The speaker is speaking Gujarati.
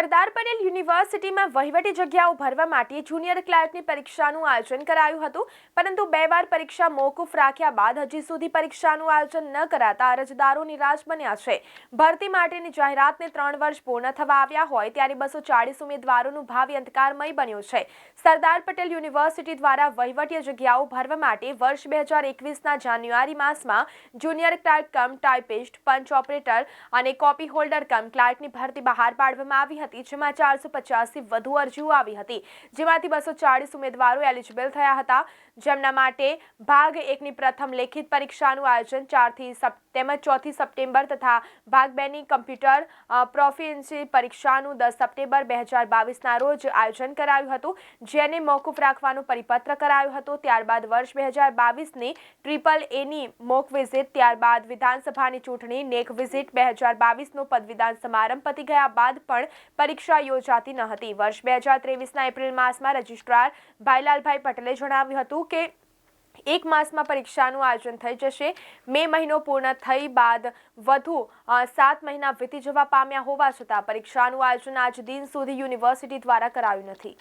સરદાર પટેલ યુનિવર્સિટીમાં વહીવટી જગ્યાઓ ભરવા માટે જુનિયર ક્લાર્કની પરીક્ષાનું આયોજન કરાયું હતું. પરંતુ બે વાર પરીક્ષા મોકૂફ રાખ્યા બાદ હજી સુધી પરીક્ષાનું આયોજન ન કરાતા અરજદારો નિરાશ બન્યા છે. ભરતી માટેની જાહેરાતને ત્રણ વર્ષ પૂર્ણ થવા આવ્યા હોય ત્યારે બસો ચાળીસ ઉમેદવારોનું ભાવિ અંધકારમય બન્યું છે. સરદાર પટેલ યુનિવર્સિટી દ્વારા વહીવટી જગ્યાઓ ભરવા માટે વર્ષ બે હજાર એકવીસના જાન્યુઆરી માસમાં junior clerk cum, typist, punch operator અને કોપી હોલ્ડર કમ ક્લાર્કની ભરતી બહાર પાડવામાં આવી હતી. જેમાં ચારસો પચાસથી વધુ અરજીઓ આવી હતી. જેમાંથી બસો ચાળીસ ઉમેદવારો એલિજિબલ થયા હતા. જેમના માટે ભાગ એકની પ્રથમ લેખિત પરીક્ષાનું આયોજન ચારથી તેમજ ચોથી સપ્ટેમ્બર તથા ભાગ બેની કમ્પ્યુટર પ્રોફિયન્સી પરીક્ષાનું દસ સપ્ટેમ્બર બે હજાર બાવીસના રોજ આયોજન કરાયું હતું. જેને મોકૂફ રાખવાનો પરિપત્ર કરાયો હતો. ત્યારબાદ વર્ષ બે હજાર બાવીસની ટ્રિપલ એની મોક વિઝિટ, ત્યારબાદ વિધાનસભાની ચૂંટણી, નેક વિઝિટ બે હજાર બાવીસનો પદવીદાન સમારંભ પતી ગયા બાદ પણ પરીક્ષા યોજાતી ન હતી. વર્ષ બે હજાર ત્રેવીસના એપ્રિલ માસમાં રજિસ્ટ્રાર ભાઈલાલભાઈ પટેલે જણાવ્યું હતું કે, એક માસમાં પરીક્ષાનું આયોજન થઈ જશે. મે મહિનો પૂર્ણ થઈ બાદ વધુ સાત મહિના વીતી જવા પામ્યા હોવા છતાં પરીક્ષાનું આયોજન આજ દિન સુધી યુનિવર્સિટી દ્વારા કરાયું નથી.